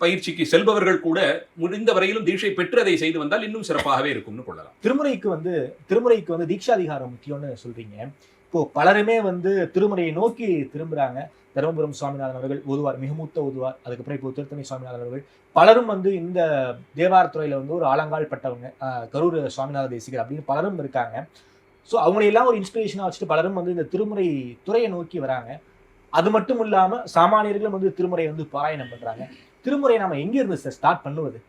பயிற்சிக்கு செல்பவர்கள் கூட முடிந்த வரையிலும் தீட்சை பெற்று அதை செய்து வந்தால் இன்னும் சிறப்பாகவே இருக்கும்னு கொள்ளலாம். திருமுறைக்கு வந்து திருமுறைக்கு வந்து தீட்சாதிகாரம் முக்கியம்னு சொல்றீங்க. இப்போ பலருமே வந்து திருமலையை நோக்கி திரும்புறாங்க. தருமபுரம் சுவாமிநாதன் அவர்கள் ஓதுவார் மிக மூத்த ஓதுவார். அதுக்கப்புறம் இப்போ திருத்தணி சுவாமிநாதன் அவர்கள். பலரும் வந்து இந்த தேவாரத்துறையில வந்து ஒரு ஆலங்கால் பட்டவங்க கரூர் சுவாமிநாத தேசிகர் அப்படின்னு பலரும் இருக்காங்க. ஸோ அவங்களையெல்லாம் ஒரு இன்ஸ்பிரேஷனாக வச்சுட்டு பலரும் வந்து இந்த திருமுறை துறையை நோக்கி வராங்க. அது மட்டும் இல்லாமல் சாமானியர்களும் வந்து திருமுறை வந்து பாராயணம் பண்றாங்க. திருமுறை நம்ம எங்க இருந்து சார் ஸ்டார்ட் பண்ணுவது?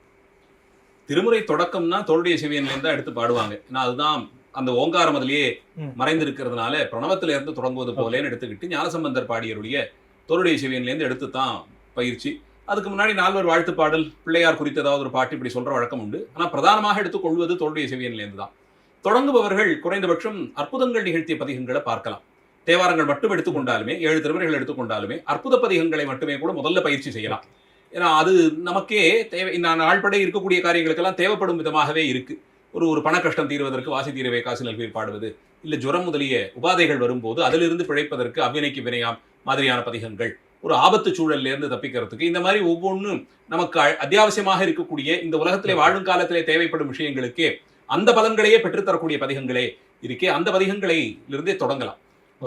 திருமுறை தொடக்கம்னா தோல்டைய செவியன்லேருந்து தான் எடுத்து பாடுவாங்க. ஏன்னா அதுதான் அந்த ஓங்காரம் அதிலேயே. மறைந்திருக்கிறதுனால பிரணவத்தில இருந்து தொடங்குவது போலேன்னு எடுத்துக்கிட்டு ஞானசம்பந்தர் பாடியருடைய தோளுடைய செவியன்லேருந்து எடுத்து தான் பயிற்சி. அதுக்கு முன்னாடி நால்வர் வாழ்த்து பாடல் பிள்ளையார் குறித்த ஏதாவது ஒரு பாட்டு இப்படி சொல்ற வழக்கம் உண்டு. ஆனா பிரதானமாக எடுத்துக்கொள்வது தோளுடைய செவியன்லேருந்து தான். தொடங்குபவர்கள் குறைந்தபட்சம் அற்புதங்கள் நிகழ்த்திய பதிகங்களை பார்க்கலாம். தேவாரங்கள் மட்டும் எடுத்துக்கொண்டாலுமே ஏழு திருமுறைகள் எடுத்துக்கொண்டாலுமே அற்புத பதிகங்களை மட்டுமே கூட முதல்ல பயிற்சி செய்யலாம். ஏன்னா அது நமக்கே தேவை இந்த நாள்படை இருக்கக்கூடிய காரியங்களுக்கெல்லாம் தேவைப்படும் விதமாகவே இருக்கு. ஒரு ஒரு பண கஷ்டம் தீர்வதற்கு வாசி தீரவே காசு நல்வீர் பாடுவது. இல்ல ஜுரம் முதலிய உபாதைகள் வரும்போது அதிலிருந்து பிழைப்பதற்கு அவ்வினைக்கு வினையாம் மாதிரியான பதிகங்கள். ஒரு ஆபத்து சூழல்ல இருந்து தப்பிக்கிறதுக்கு இந்த மாதிரி ஒவ்வொன்றும் நமக்கு அத்தியாவசியமாக இருக்கக்கூடிய இந்த உலகத்திலே வாழும் காலத்திலே தேவைப்படும் விஷயங்களுக்கே அந்த பலன்களையே பெற்றுத்தரக்கூடிய பதிகங்களே இருக்கே. அந்த பதிகங்களை இருந்தே தொடங்கலாம்.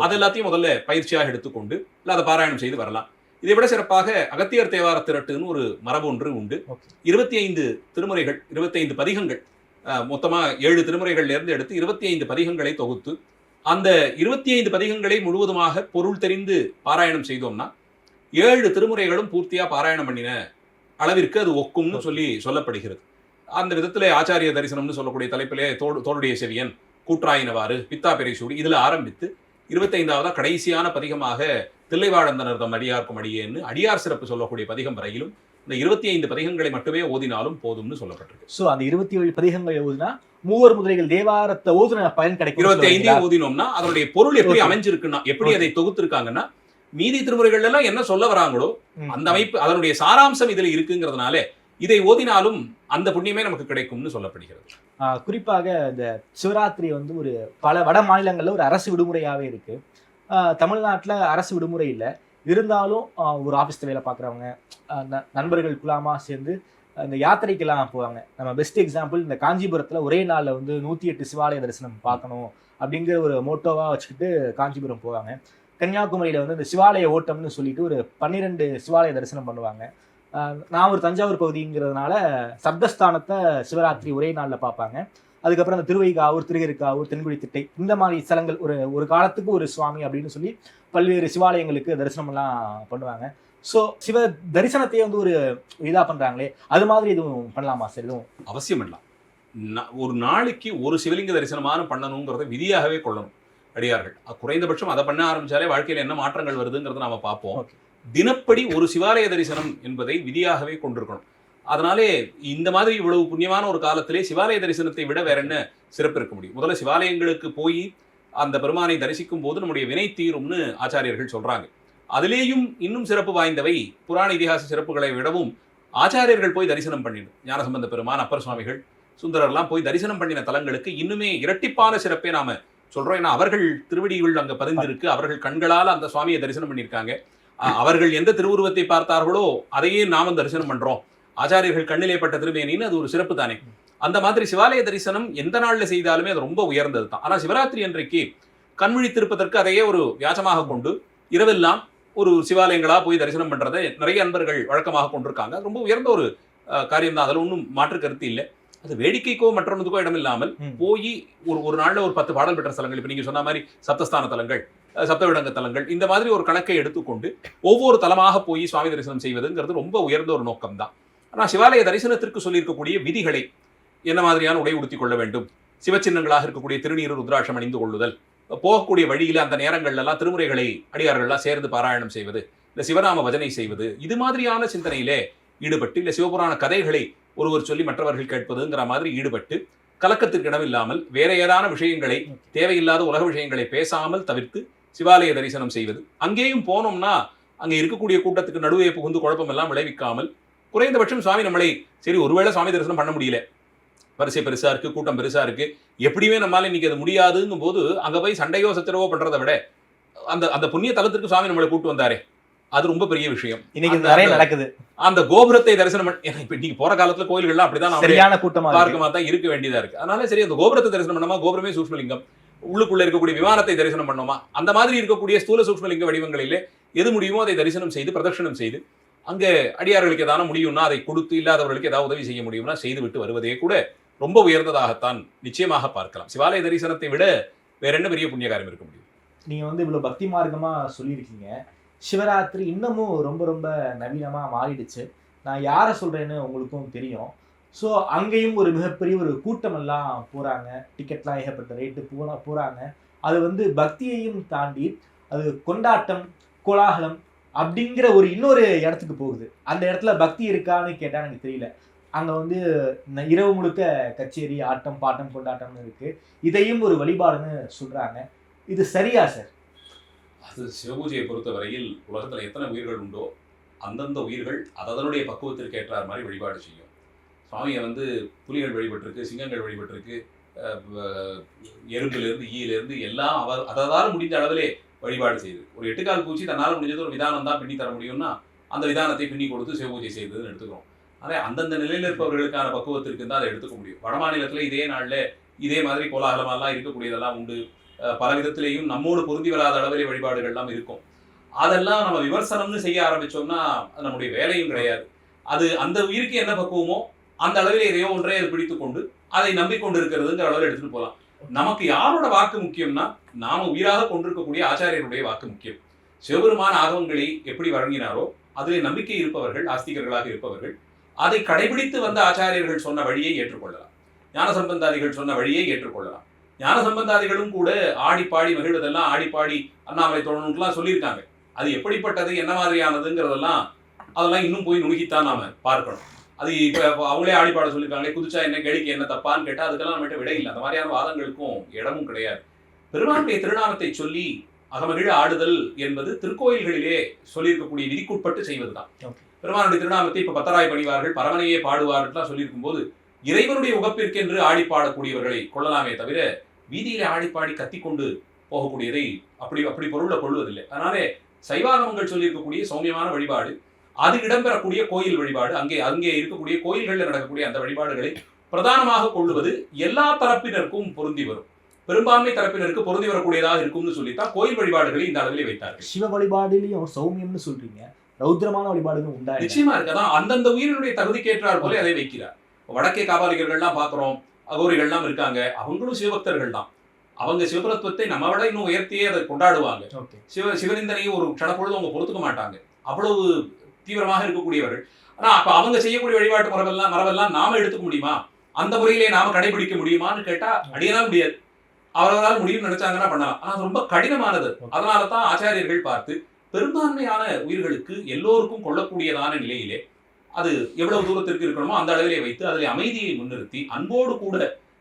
அது எல்லாத்தையும் முதல்ல பயிற்சியாக எடுத்துக்கொண்டு இல்ல அதை பாராயணம் செய்து வரலாம். இதை விட சிறப்பாக அகத்தியர் தேவார திரட்டுன்னு ஒரு மரபு ஒன்று உண்டு. இருபத்தி ஐந்து திருமுறைகள் இருபத்தி ஐந்து பதிகங்கள் மொத்தமாக ஏழு திருமுறைகள்லேருந்து எடுத்து இருபத்தி ஐந்து பதிகங்களை தொகுத்து அந்த இருபத்தி ஐந்து பதிகங்களை முழுவதுமாக பொருள் தெரிந்து பாராயணம் செய்தோம்னா ஏழு திருமுறைகளும் பூர்த்தியாக பாராயணம் பண்ணின அளவிற்கு அது ஒக்கும்னு சொல்லி சொல்லப்படுகிறது. அந்த விதத்தில் ஆச்சாரிய தரிசனம்னு சொல்லக்கூடிய தலைப்பிலே தோடு தோளுடைய செவியன் கூற்றாயினவாறு பித்தா பெரைசூடி இதில் ஆரம்பித்து இருபத்தைந்தாவதா கடைசியான பதிகமாக தில்லைவாழந்தனர் தம் அடியார்க்கும் அடியேன்னு அடியார் சிறப்பு சொல்லக்கூடிய பதிகம் வரையிலும் இந்த இருபத்தி ஐந்து பதிகங்களை மட்டுமே ஓதினாலும் போதும்னு சொல்லப்பட்டிருக்கு சோ அந்த இருபத்தி ஏழு பதிகங்கள் ஓதுனா மூவர் முதலைகள் தேவாரத்தை ஓதுன பயன் கிடைக்கும் இருபத்தி ஐந்தையும் ஓதினோம்னா அதனுடைய பொருள் எப்படி. அமைஞ்சிருக்குன்னா எப்படி. அதை தொகுத்திருக்காங்கன்னா மீதி திருமுறைகள் எல்லாம் என்ன சொல்ல வராங்களோ. அந்த அமைப்பு அதனுடைய சாராம்சம் இதுல இருக்குங்கிறதுனால இதை ஓதினாலும் அந்த புண்ணியமே நமக்கு கிடைக்கும்னு சொல்லப்படுகிறது குறிப்பாக இந்த சிவராத்திரி வந்து ஒரு பல வட மாநிலங்கள்ல ஒரு அரசு விடுமுறையாவே இருக்கு தமிழ்நாட்டுல அரசு விடுமுறை இல்லை இருந்தாலும் ஒரு ஆஃபீஸ் வேலை பார்க்குறவங்க நண்பர்கள் குலாமா சேர்ந்து இந்த யாத்திரைக்கெல்லாம் போவாங்க. நம்ம பெஸ்ட் எக்ஸாம்பிள் இந்த காஞ்சிபுரத்தில் ஒரே நாளில் வந்து நூற்றி எட்டு சிவாலய தரிசனம் பார்க்கணும் அப்படிங்கிற ஒரு மோட்டோவாக வச்சுக்கிட்டு காஞ்சிபுரம் போவாங்க. கன்னியாகுமரியில் வந்து இந்த சிவாலய ஓட்டம்னு சொல்லிட்டு ஒரு பன்னிரெண்டு சிவாலய தரிசனம் பண்ணுவாங்க. நான் ஒரு தஞ்சாவூர் பகுதிங்கிறதுனால சப்தஸ்தானத்தை சிவராத்திரி ஒரே நாளில் பார்ப்பாங்க. அதுக்கப்புறம் அந்த திருவைகாவூர் திருகருக்காவூர் தென்குடி திட்டை இந்த மாதிரி ஸ்தலங்கள் ஒரு ஒரு காலத்துக்கு ஒரு சுவாமி அப்படின்னு சொல்லி பல்வேறு சிவாலயங்களுக்கு தரிசனமெல்லாம் பண்ணுவாங்க. ஸோ சிவ தரிசனத்தையே வந்து ஒரு இதாக பண்ணுறாங்களே அது மாதிரி எதுவும் பண்ணலாமா சார் எதுவும்? அவசியம் இல்லை. நா- ஒரு நாளைக்கு ஒரு சிவலிங்க தரிசனமான பண்ணணுங்கிறத விதியாகவே கொள்ளணும் அடியார்கள். குறைந்தபட்சம் அதை பண்ண ஆரம்பிச்சாலே வாழ்க்கையில் என்ன மாற்றங்கள் வருதுங்கிறத நாம பார்ப்போம். தினப்படி ஒரு சிவாலய தரிசனம் என்பதை விதியாகவே கொண்டிருக்கணும். அதனாலே இந்த மாதிரி இவ்வளவு புண்ணியமான ஒரு காலத்திலே சிவாலய தரிசனத்தை விட வேற என்ன சிறப்பு இருக்க முடியும்? முதல்ல சிவாலயங்களுக்கு போய் அந்த பெருமானை தரிசிக்கும் போது நம்முடைய வினை தீரும்னு ஆச்சாரியர்கள் சொல்றாங்க. அதிலேயும் இன்னும் சிறப்பு வாய்ந்தவை புராண இதிகாச சிறப்புகளை விடவும் ஆச்சாரியர்கள் போய் தரிசனம் பண்ணிடும் ஞானசம்பந்த பெருமான் அப்பர் சுவாமிகள் சுந்தரர்லாம் போய் தரிசனம் பண்ணின தலங்களுக்கு இன்னுமே இரட்டிப்பான சிறப்பே நாம சொல்றோம். ஏன்னா அவர்கள் திருவடிகள் அங்க பதிந்திருக்கு. அவர்கள் கண்களால் அந்த சுவாமியை தரிசனம் பண்ணியிருக்காங்க. அவர்கள் எந்த திருவுருவத்தை பார்த்தார்களோ அதையே நாமும் தரிசனம் பண்றோம். ஆச்சாரியர்கள் கண்ணிலே பட்ட திருமேனின்னு அது ஒரு சிறப்பு தானே அந்த மாதிரி சிவாலய தரிசனம் எந்த நாள்ல செய்தாலுமே அது ரொம்ப உயர்ந்தது தான். ஆனா சிவராத்திரி அன்றைக்கு கண்விழித்திருப்பதற்கு அதையே ஒரு வியாசமாக கொண்டு இரவெல்லாம் ஒரு சிவாலயங்களா போய் தரிசனம் பண்றதை நிறைய அன்பர்கள் வழக்கமாக கொண்டிருக்காங்க. அது ரொம்ப உயர்ந்த ஒரு காரியம் தான். அதில் ஒன்றும் மாற்று கருத்து இல்லை. அது வேடிக்கைக்கோ மற்றொன்றுக்கோ இடம் இல்லாமல். போய் ஒரு ஒரு நாள்ல ஒரு பத்து பாடல் பெற்ற ஸ்தலங்கள். இப்போ நீங்க சொன்ன மாதிரி சப்தஸ்தான தலங்கள் சப்தவிடங்க தலங்கள் இந்த மாதிரி ஒரு கணக்கை எடுத்துக்கொண்டு ஒவ்வொரு தலமாக போய் சுவாமி தரிசனம் செய்வதுங்கிறது ரொம்ப உயர்ந்த ஒரு நோக்கம் தான். ஆனால் சிவாலய தரிசனத்திற்கு சொல்லியிருக்கக்கூடிய விதிகளை என்ன மாதிரியான உடை உடுத்திக் கொள்ள வேண்டும்? சிவச்சின்னங்களாக இருக்கக்கூடிய திருநீர் ருத்ராட்சம் அணிந்து கொள்ளுதல் போகக்கூடிய வழியில அந்த நேரங்கள்லாம் திருமுறைகளை அடியார்கள்லாம் சேர்ந்து பாராயணம் செய்வது இந்த சிவராம பஜனை செய்வது இது மாதிரியான சிந்தனையிலே ஈடுபட்டு இல்ல சிவபுராண கதைகளை ஒருவர் சொல்லி மற்றவர்கள் கேட்பதுங்கிற மாதிரி ஈடுபட்டு கலக்கத்திற்கு இடமில்லாமல் வேற ஏதான விஷயங்களை தேவையில்லாத உலக விஷயங்களை பேசாமல் தவிர்த்து சிவாலய தரிசனம் செய்வது. அங்கேயும் போனோம்னா அங்க இருக்கக்கூடிய கூட்டத்துக்கு நடுவே புகுந்து குழப்பம் எல்லாம் விளைவிக்காமல் குறைந்தபட்சம் சுவாமி நம்மளை சரி ஒருவேளை சுவாமி தரிசனம் பண்ண முடியல. வரிசை பெருசா இருக்கு கூட்டம் பெருசா இருக்கு. எப்படியுமே நம்மளால இன்னைக்கு அது முடியாதுங்கும் போது அங்க போய் சண்டையோ சச்சரவோ பண்றதை விட அந்த அந்த புண்ணிய தலத்திற்கு சுவாமி நம்மளை கூட்டு வந்தாரே. அது ரொம்ப பெரிய விஷயம். இன்னைக்கு நிறைய நடக்குது. அந்த கோபுரத்தை தரிசனம் பண்ண இப்ப இன்னைக்கு போற காலத்துல கோயில்கள்லாம் அப்படிதான் சரியான கூட்டமா. பார்க்கமா தான் இருக்க வேண்டியதா இருக்கு. அதனால சரி அந்த கோபுரத்தை தரிசனம் பண்ணோமா? கோபுரமே சூக்ஷ்மலிங்கம். உள்ளுக்குள்ள இருக்கக்கூடிய விமானத்தை தரிசனம் பண்ணோமா? அந்த மாதிரி இருக்கக்கூடிய ஸ்தூல சூக்ஷ்மலிங்க வடிவங்களிலே எது முடியுமோ அதை தரிசனம் செய்து பிரதட்சணம் செய்து அங்கே அடியார்களுக்கு ஏதாவது முடியும்னா அதை கொடுத்து இல்லாதவர்களுக்கு ஏதாவது உதவி செய்ய முடியும்னா செய்துவிட்டு வருவதே கூட ரொம்ப உயர்ந்ததாகத்தான் நிச்சயமாக பார்க்கலாம். சிவாலய தரிசனத்தை விட வேற என்ன பெரிய புண்ணியகாரம் இருக்க முடியும்? நீங்க வந்து இவ்வளவு பக்தி மார்க்கமா சொல்லியிருக்கீங்க. சிவராத்திரி இன்னமும் ரொம்ப ரொம்ப நவீனமா மாறிடுச்சு. நான் யாரை சொல்றேன்னு உங்களுக்கும் தெரியும். ஸோ அங்கேயும் ஒரு மிகப்பெரிய ஒரு கூட்டமெல்லாம் போகிறாங்க டிக்கெட்லாம் ஏகப்பட்ட ரேட்டு போனா போகிறாங்க அது வந்து பக்தியையும் தாண்டி அது கொண்டாட்டம் கோலாகலம் அப்படிங்கிற ஒரு இன்னொரு இடத்துக்கு போகுது. அந்த இடத்துல பக்தி இருக்கான்னு கேட்டால் எனக்கு தெரியல. அங்கே வந்து இரவு முழுக்க கச்சேரி ஆட்டம் பாட்டம் கொண்டாட்டம்னு இருக்கு. இதையும் ஒரு வழிபாடுன்னு சொல்றாங்க. இது சரியா சார்? அது சிவபூஜையை பொறுத்தவரையில் உலகத்தில் எத்தனை உயிர்கள் உண்டோ அந்தந்த உயிர்கள் அதனுடைய பக்குவத்திற்கு ஏற்றார் மாதிரி வழிபாடு செய்யும். சுவாமியை வந்து புலிகள் வழிபட்டிருக்கு சிங்கங்கள் வழிபட்டிருக்கு அஹ் எறும்பிலிருந்து ஈயிலிருந்து எல்லாம் அவர் அததால் முடிந்த அளவிலே வழிபாடு செய்யுது ஒரு எட்டுக்கால் பூச்சி தன்னால் முடிஞ்சது ஒரு விதானம் தான் பின்னி தர முடியும்னா அந்த விதானத்தை பின்னி கொடுத்து சிவபூஜை செய்ததுன்னு எடுத்துக்கிறோம். அதே அந்தந்த நிலையில் இருப்பவர்களுக்கான பக்குவத்திற்கு தான் அதை எடுத்துக்க முடியும். வட மாநிலத்தில் இதே நாளில் இதே மாதிரி கோலாகலமெல்லாம் இருக்கக்கூடியதெல்லாம் உண்டு. பல விதத்திலேயும் நம்மோடு பொருந்தி வராத அளவிலே வழிபாடுகள்லாம் இருக்கும். அதெல்லாம் நம்ம விமர்சனம்னு செய்ய ஆரம்பிச்சோம்னா அது நம்முடைய வேலையும் கிடையாது. அது அந்த உயிருக்கு என்ன பக்குவமோ அந்த அளவில் எதையோ ஒன்றே அது பிடித்து கொண்டு அதை நம்பிக்கொண்டு இருக்கிறதுங்கிற அளவில் எடுத்துகிட்டு போகலாம். நமக்கு யாரோட வாக்கு முக்கியம்னா நாம உயிராக கொண்டிருக்கக்கூடிய ஆச்சாரியருடைய வாக்கு முக்கியம். சிவபெருமான ஆகவங்களை எப்படி வழங்கினாரோ அதில் நம்பிக்கை இருப்பவர்கள் ஆஸ்திகர்களாக இருப்பவர்கள் அதை கடைபிடித்து வந்த ஆச்சாரியர்கள் சொன்ன வழியை ஏற்றுக்கொள்ளலாம். ஞான சம்பந்தாதிகள் சொன்ன வழியை ஏற்றுக்கொள்ளலாம். ஞான சம்பந்தாதிகளும் கூட ஆடி பாடி மகிழ்வதெல்லாம் ஆடி பாடி அண்ணாமலை தோழனுக்குலாம் சொல்லியிருக்காங்க. அது எப்படிப்பட்டது என்ன மாதிரியானதுங்கிறதெல்லாம் அதெல்லாம் இன்னும் போய் நுணுகித்தான் நாம பார்க்கணும். அது இப்போ அவங்களே ஆடி பாட சொல்லியிருக்காங்களே குதிச்சா என்ன கேளிக்கை என்ன தப்பான்னு கேட்டால் அதுக்கெல்லாம் நம்மகிட்ட விடை இல்லை அந்த மாதிரியான வாதங்களுக்கும் இடமும் கிடையாது. பெருமானுடைய திருநாமத்தை சொல்லி அகமகிழ ஆடுதல் என்பது திருக்கோயில்களிலே சொல்லியிருக்கக்கூடிய விதிக்குட்பட்டு செய்வதுதான். பெருமானுடைய திருநாமத்தை இப்ப பத்தராய் பணிவார்கள் பரவனையே பாடுவார்கள்லாம் சொல்லியிருக்கும் போது இறைவனுடைய உகப்பிற்கென்று ஆடி பாடக்கூடியவர்களை கொள்ளலாமே தவிர வீதியிலே ஆடி பாடி கத்திக்கொண்டு போகக்கூடியதை அப்படி அப்படி பொருளை கொள்வதில்லை. அதனாலே சைவாகமங்கள் சொல்லியிருக்கக்கூடிய சௌமியமான வழிபாடு அது இடம்பெறக்கூடிய கோயில் வழிபாடு அங்கே அங்கே இருக்கக்கூடிய கோயில்களில் நடக்கக்கூடிய அந்த வழிபாடுகளை பிரதானமாக கொள்ளுவது எல்லா தரப்பினருக்கும் பொருந்தி வரும். பெரும்பான்மை தரப்பினருக்கு பொருந்தி வரக்கூடியதாக இருக்கும்னு சொல்லித்தான் கோயில் வழிபாடுகளை இந்த அளவிலே வைத்தார்கள். சிவ வழிபாடுலயும் சௌமியம்னு சொல்றீங்க. ரௌத்ரமான வழிபாடுகளும் உண்டா? நிச்சயமா இருக்கு. அதான் அந்தந்த உயிரினுடைய தகுதிக்கேற்றார் போல அதை வைக்கிறார். வடக்கே காபாலிகர்கள்லாம் பார்க்கிறோம் அகோரிகள்லாம் இருக்காங்க அவங்களும் சிவபக்தர்கள் தான். அவங்க சிவபரத்துவத்தை நம்ம விட இன்னும் உயர்த்தியே அதை கொண்டாடுவாங்க. சிவ சிவனிந்தனையை ஒரு க்ஷணப்பொழுது அவங்க பொறுத்துக்க மாட்டாங்க. அவ்வளவு தீவிரமாக இருக்கக்கூடியவர்கள். ஆனா அப்ப அவங்க செய்யக்கூடிய வழிபாட்டு மரபெல்லாம் மரபெல்லாம் நாம எடுத்துக்க முடியுமா? அந்த முறையிலே நாம கடைபிடிக்க முடியுமான்னு கேட்டா அடியெல்லாம் முடியாது. அவர்களால் முடியும்னு நினைச்சாங்கன்னா பண்ணலாம். ஆனா அது ரொம்ப கடினமானது. அதனால தான் ஆச்சாரியர்கள் பார்த்து பெரும்பான்மையான உயிர்களுக்கு எல்லோருக்கும் கொள்ளக்கூடியதான நிலையிலே அது எவ்வளவு தூரத்திற்கு இருக்கணுமோ அந்த அளவிலே வைத்து அதில் அமைதியை முன்னிறுத்தி அன்போடு கூட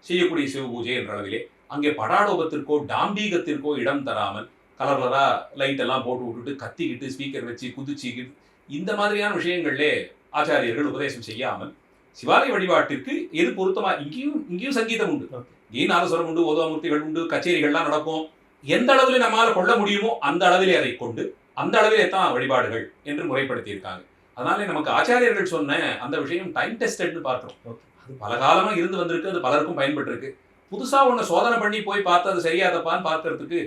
செய்யக்கூடிய சிவ பூஜை என்ற அளவிலே அங்கே படாடோபத்திற்கோ டாம்பீகத்திற்கோ இடம் தராமல் கலர் கலரா லைட் எல்லாம் போட்டு விட்டுட்டு கத்திக்கிட்டு ஸ்பீக்கர் வச்சு குதிச்சுக்கிட்டு இந்த மாதிரியான விஷயங்களிலே ஆச்சாரியர்கள் உபதேசம் செய்யாமல் சிவாலய வழிபாட்டிற்கு எது பொருத்தமா? இங்கேயும் இங்கேயும் சங்கீதம் உண்டு. இங்கேயும் நாதஸ்வரம் உண்டு ஓதாமூர்த்திகள் உண்டு கச்சேரிகள்லாம் நடக்கும். எந்த அளவில் நம்மால கொள்ள முடியுமோ அந்த அளவிலே அதை கொண்டு அந்த அளவிலே தான் வழிபாடுகள் என்று முறைப்படுத்தியிருக்காங்க. அதனால நமக்கு ஆச்சாரியர்கள் சொன்ன அந்த விஷயம் டைம் டெஸ்டட்னு பார்க்கிறோம். அது பல காலமா இருந்து வந்திருக்கு அது பலருக்கும் பயன்பட்டு இருக்கு புதுசா ஒண்ணு சோதனை பண்ணி போய் பார்த்து அது சரியா தப்பான்னு பார்க்கறதுக்கு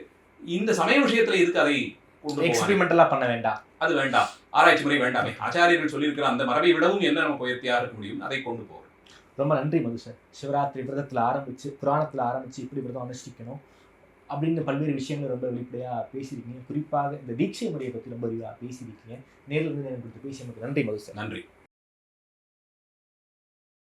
இந்த சமய விஷயத்துல எதுக்கு அதை? எக்ஸ்பெரிமெண்டலா பண்ண வேண்டாம். அது வேண்டாம். ஆராய்ச்சி முறை வேண்டாமே. ஆச்சாரியர்கள் சொல்லியிருக்கிற அந்த மரபை விடவும் என்ன நமக்கு உயர்த்தியா இருக்க முடியும்? அதை கொண்டு போகிறோம் ரொம்ப நன்றி மது சார் சிவராத்திரி விரதத்துல ஆரம்பிச்சு புராணத்துல ஆரம்பிச்சு இப்படி விரதம் அனுஷ்டிக்கணும் அப்படின்னு பல்வேறு விஷயங்கள் ரொம்ப வெளிப்படையா பேசியிருக்கீங்க. குறிப்பாக இந்த தீட்சை முறையை பத்தி ரொம்ப விரிவாக பேசியிருக்கீங்க. நேரில் இருந்து எனக்கு கொடுத்து பேசியமைக்கு நன்றி மது சார் நன்றி.